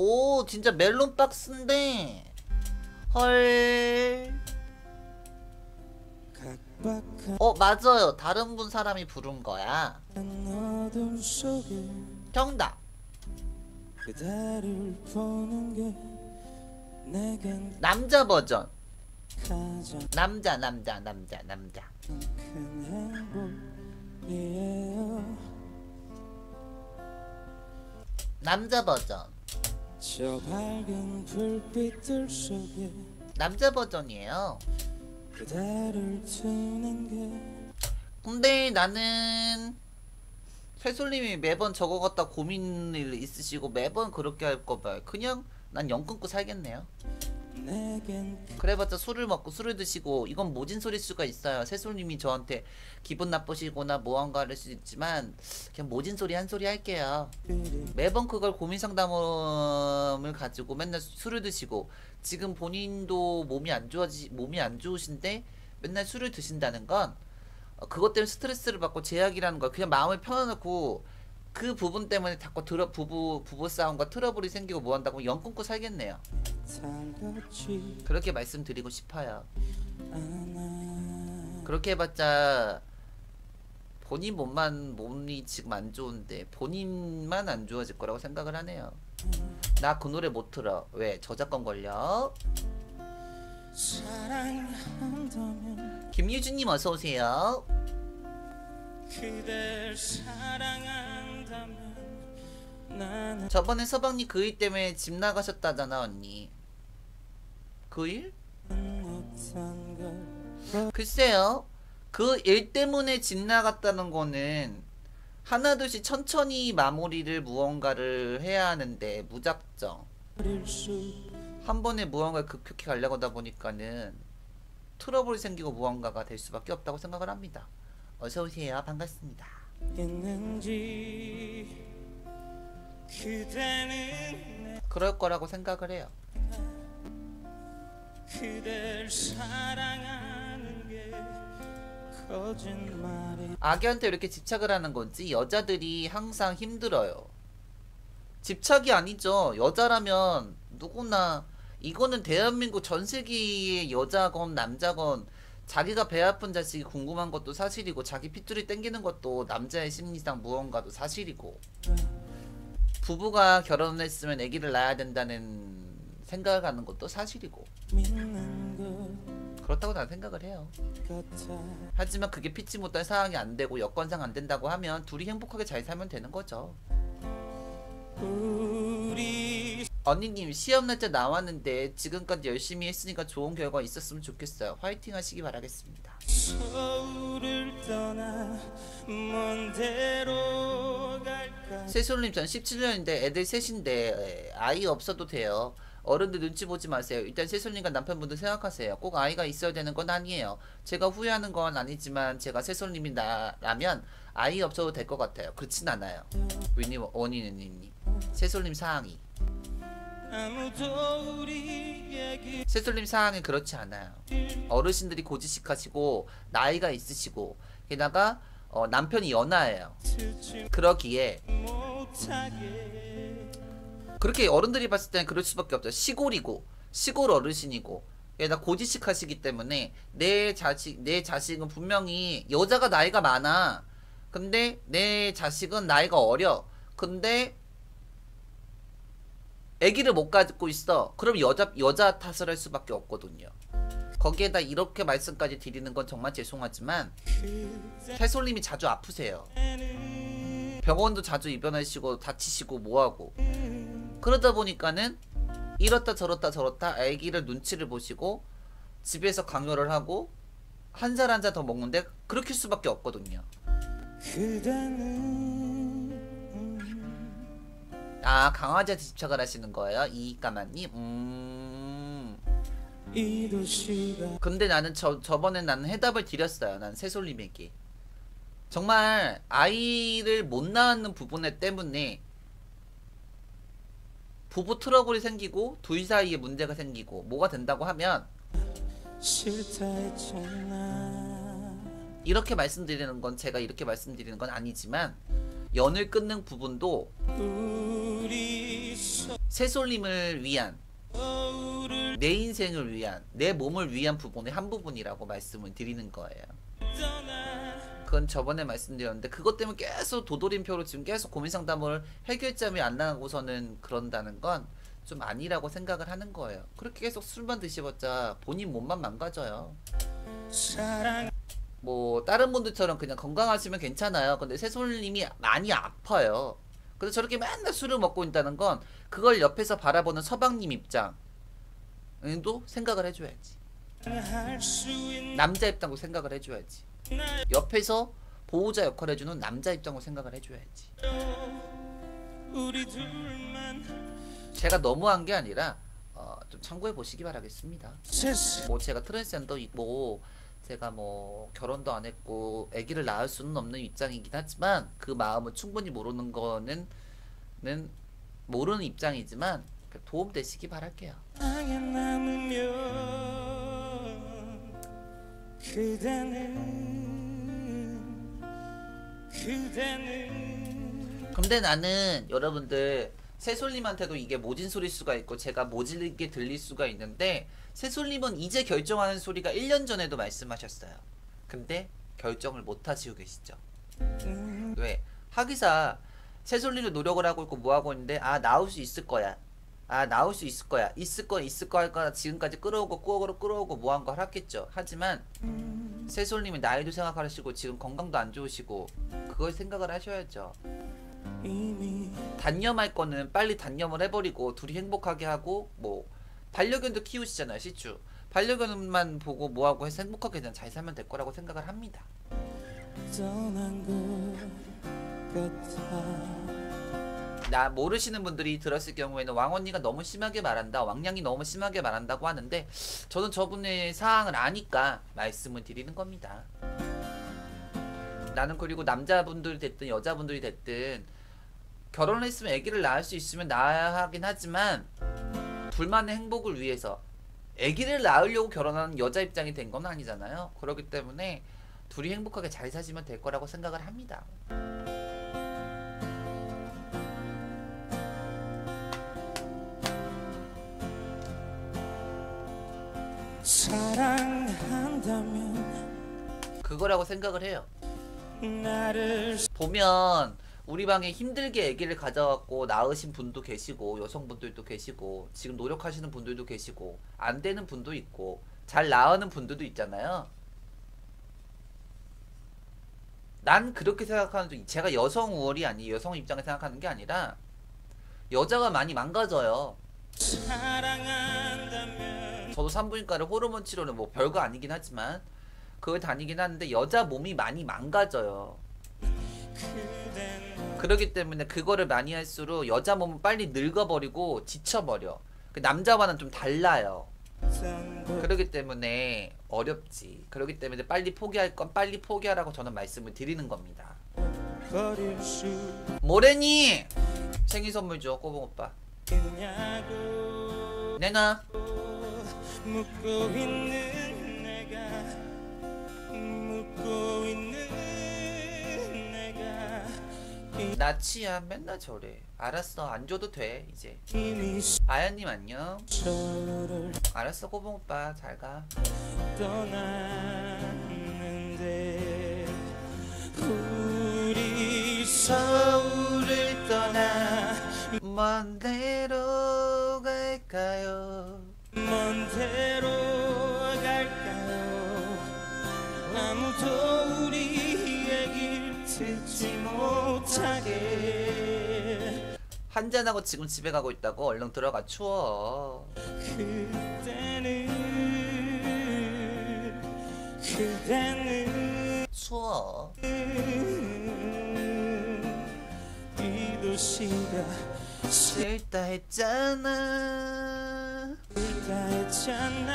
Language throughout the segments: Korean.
오 진짜 멜론 박스인데 헐. 어 맞아요. 다른 분 사람이 부른 거야. 정답. 남자 버전. 남자 남자 남자 남자. 남자 버전. 저 밝은 불빛들 속에 남자 버전이에요. 그대를 두는 게 근데 나는 새솔님이 매번 저거 갖다 고민을 있으시고 매번 그렇게 할거 봐. 그냥 난영 끊고 살겠네요. 그래봤자 술을 먹고 술을 드시고 이건 모진 소리일 수가 있어요. 새솔님이 저한테 기분 나쁘시거나 무언가를 수 있지만 그냥 모진 소리 한 소리 할게요. 매번 그걸 고민 상담을 가지고 맨날 술을 드시고 지금 본인도 몸이 안 좋아지 몸이 안 좋으신데 맨날 술을 드신다는 건 어, 그것 때문에 스트레스를 받고 제약이라는 걸 그냥 마음을 편안놓고 그 부분 때문에 자꾸 들어 부부 부부 싸움과 트러블이 생기고 뭐 한다고 영 끊고 살겠네요. 그렇게 말씀드리고 싶어요. 그렇게 해봤자 본인 몸만 몸이 지금 안 좋은데 본인만 안 좋아질 거라고 생각을 하네요. 나 그 노래 못 틀어. 왜? 저작권 걸려? 김유주님 어서 오세요. 저번에 서방님 그일 때문에 집 나가셨다잖아 언니. 그 일? 글쎄요. 그 일 때문에 집 나갔다는 거는 하나둘씩 천천히 마무리를 무언가를 해야 하는데 무작정 한 번에 무언가를 급격히 가려고 하다 보니까는 트러블이 생기고 무언가가 될 수밖에 없다고 생각을 합니다. 어서 오세요. 반갑습니다. 그럴 거라고 생각을 해요. 아기한테 이렇게 집착을 하는 건지 여자들이 항상 힘들어요. 집착이 아니죠. 여자라면 누구나 이거는 대한민국 전 세계의 여자건 남자건 자기가 배 아픈 자식이 궁금한 것도 사실이고 자기 핏줄이 땡기는 것도 남자의 심리상 무언가도 사실이고 부부가 결혼했으면 아기를 낳아야 된다는 생각을 하는 것도 사실이고 그렇다고 나는 생각을 해요. 하지만 그게 피치 못할 상황이 안 되고 여건상 안 된다고 하면 둘이 행복하게 잘 살면 되는 거죠. 언니님 시험 날짜 나왔는데 지금까지 열심히 했으니까 좋은 결과 있었으면 좋겠어요. 화이팅 하시기 바라겠습니다. 세솔님 전 17년인데 애들 셋인데 아이 없어도 돼요. 어른들 눈치 보지 마세요. 일단 세솔님과 남편분들 생각하세요. 꼭 아이가 있어야 되는 건 아니에요. 제가 후회하는 건 아니지만 제가 세솔님이 나라면 아이 없어도 될 것 같아요. 그렇진 않아요. 위니 원희님 세솔님 사항이 세솔님 사항이 그렇지 않아요. 어르신들이 고지식하시고 나이가 있으시고 게다가 어, 남편이 연하예요. 그러기에 그렇게 어른들이 봤을 때는 그럴 수밖에 없죠. 시골이고 시골 어르신이고 게다가 고지식 하시기 때문에 내 자식 내 자식은 분명히 여자가 나이가 많아. 근데 내 자식은 나이가 어려. 근데 아기를 못 가지고 있어. 그럼 여자 여자 탓을 할 수밖에 없거든요. 거기에다 이렇게 말씀까지 드리는 건 정말 죄송하지만 태솔님이 자주 아프세요. 병원도 자주 입원하시고 다치시고 뭐하고 그러다 보니까는 이렇다 저렇다 저렇다 아기를 눈치를 보시고 집에서 강요를 하고 한 살 한 살 더 먹는데 그렇게 수밖에 없거든요. 아 강아지한테 집착을 하시는 거예요? 이까마님? 음. 근데 나는 저 저번에 나는 해답을 드렸어요. 난 새솔님에게 정말 아이를 못 낳는 부분에 때문에 부부 트러블이 생기고 둘 사이에 문제가 생기고 뭐가 된다고 하면 이렇게 말씀드리는 건 제가 이렇게 말씀드리는 건 아니지만 연을 끊는 부분도 새솔님을 위한 내 인생을 위한 내 몸을 위한 부분의 한 부분이라고 말씀을 드리는 거예요. 그건 저번에 말씀드렸는데 그것 때문에 계속 도돌림표로 지금 계속 고민 상담을 해결점이 안 나고서는 그런다는 건 좀 아니라고 생각을 하는 거예요. 그렇게 계속 술만 드셔봤자 본인 몸만 망가져요. 사랑 뭐 다른 분들처럼 그냥 건강하시면 괜찮아요. 근데 새솔님이 많이 아파요. 그래서 저렇게 맨날 술을 먹고 있다는 건 그걸 옆에서 바라보는 서방님 입장도 생각을 해줘야지. 남자 입장도 생각을 해줘야지. 옆에서 보호자 역할 해주는 남자 입장으로 생각을 해줘야지. 제가 너무한 게 아니라 어, 좀 참고해 보시기 바라겠습니다. 뭐 제가 트랜스젠더이고 제가 뭐 결혼도 안 했고 아기를 낳을 수는 없는 입장이긴 하지만 그 마음을 충분히 모르는 거는 는 모르는 입장이지만 도움 되시기 바랄게요. 그대는 그대는 근데 나는 여러분들 새솔님한테도 이게 모진 소리일 수가 있고 제가 모질게 들릴 수가 있는데 새솔님은 이제 결정하는 소리가 1년 전에도 말씀하셨어요. 근데 결정을 못 하시고 계시죠. 왜? 하기사 새솔리를 노력을 하고 있고 뭐 하고 있는데 아 나올 수 있을 거야. 아 나올 수 있을 거야. 있을 거 있을 거 할 거야. 지금까지 끌어오고 끌어오고 끌어오고 뭐한거 하겠죠. 하지만 새솔님이 나이도 생각하시고 지금 건강도 안 좋으시고 그걸 생각을 하셔야죠. 단념할 거는 빨리 단념을 해버리고 둘이 행복하게 하고 뭐 반려견도 키우시잖아요 시추 반려견만 보고 뭐하고 해서 행복하게 그냥 잘 살면 될 거라고 생각을 합니다 나 모르시는 분들이 들었을 경우에는 왕언니가 너무 심하게 말한다 왕냥이 너무 심하게 말한다고 하는데 저는 저분의 사항을 아니까 말씀을 드리는 겁니다. 나는 그리고 남자분들이 됐든 여자분들이 됐든 결혼했으면 아기를 낳을 수 있으면 낳아야 하긴 하지만 둘만의 행복을 위해서 아기를 낳으려고 결혼하는 여자 입장이 된 건 아니잖아요. 그렇기 때문에 둘이 행복하게 잘 사시면 될 거라고 생각을 합니다 사랑한다면 그거라고 생각을 해요 보면 우리 방에 힘들게 아기를 가져갖고 낳으신 분도 계시고 여성분들도 계시고 지금 노력하시는 분들도 계시고 안 되는 분도 있고 잘 나오는 분들도 있잖아요. 난 그렇게 생각하는 중 제가 여성 우월이 아니 여성 입장에 생각하는 게 아니라 여자가 많이 망가져요. 사랑한다면 저도 산부인과를 호르몬 치료는 뭐 별거 아니긴 하지만 그걸 다니긴 하는데 여자 몸이 많이 망가져요. 그러기 때문에 그거를 많이 할수록 여자 몸은 빨리 늙어버리고 지쳐버려. 그 남자와는 좀 달라요. 그러기 때문에 어렵지. 그러기 때문에 빨리 포기할 건 빨리 포기하라고 저는 말씀을 드리는 겁니다. 모래니 생일 선물 줘 꼬봉 오빠. 내놔. 묻고 있는 내가 묻고 있는 내가 나 치야 맨날 저래. 알았어 안 줘도 돼 이제. 아야님 안녕. 알았어 꼬봉 오빠 잘 가. 떠났는데 우리 서울을 떠나 먼 데로 갈까요? 아무도 우리 얘길 듣지 못하게 한잔하고 지금 집에 가고 있다고 얼른 들어가 추워. 그때는 그때는 추워. 이 도시가 싫다 했잖아. 싫다 했잖아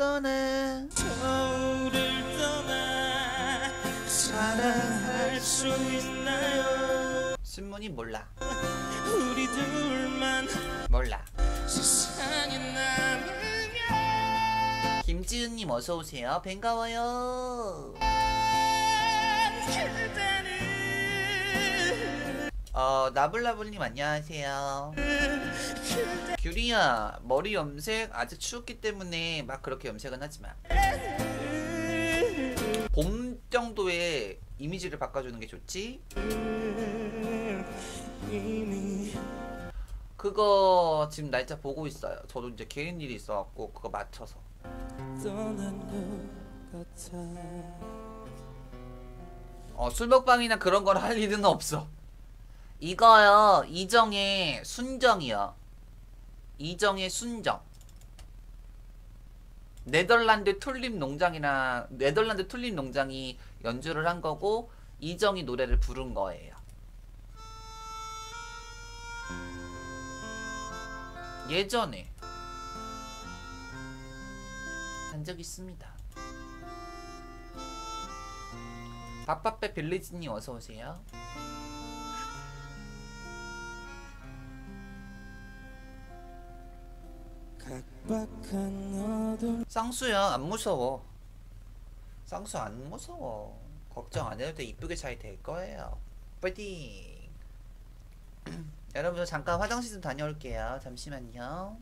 떠나. 서울을 떠나 사랑할 수 있나요 신문이 몰라. 우리 둘만 몰라. 세상에 남으면 김지은님 어서 오세요. 반가워요. 어 나블라블님 안녕하세요. 규리야 머리 염색 아직 추웠기 때문에 막 그렇게 염색은 하지 마. 봄 정도의 이미지를 바꿔주는 게 좋지. 그거 지금 날짜 보고 있어요. 저도 이제 개인 일이 있어갖고 그거 맞춰서. 어, 술 먹방이나 그런 걸 할 일은 없어. 이거요, 이정의 순정이요. 이정의 순정. 네덜란드 튤립 농장이나 네덜란드 튤립 농장이 연주를 한 거고 이정이 노래를 부른 거예요. 예전에 한 적 있습니다. 바빠빼 빌리지님 어서 오세요. 쌍수야 안 무서워. 쌍수 안 무서워. 걱정 안 해도 돼. 이쁘게 잘 될 거예요. 파이팅. 여러분 저 잠깐 화장실 좀 다녀올게요. 잠시만요.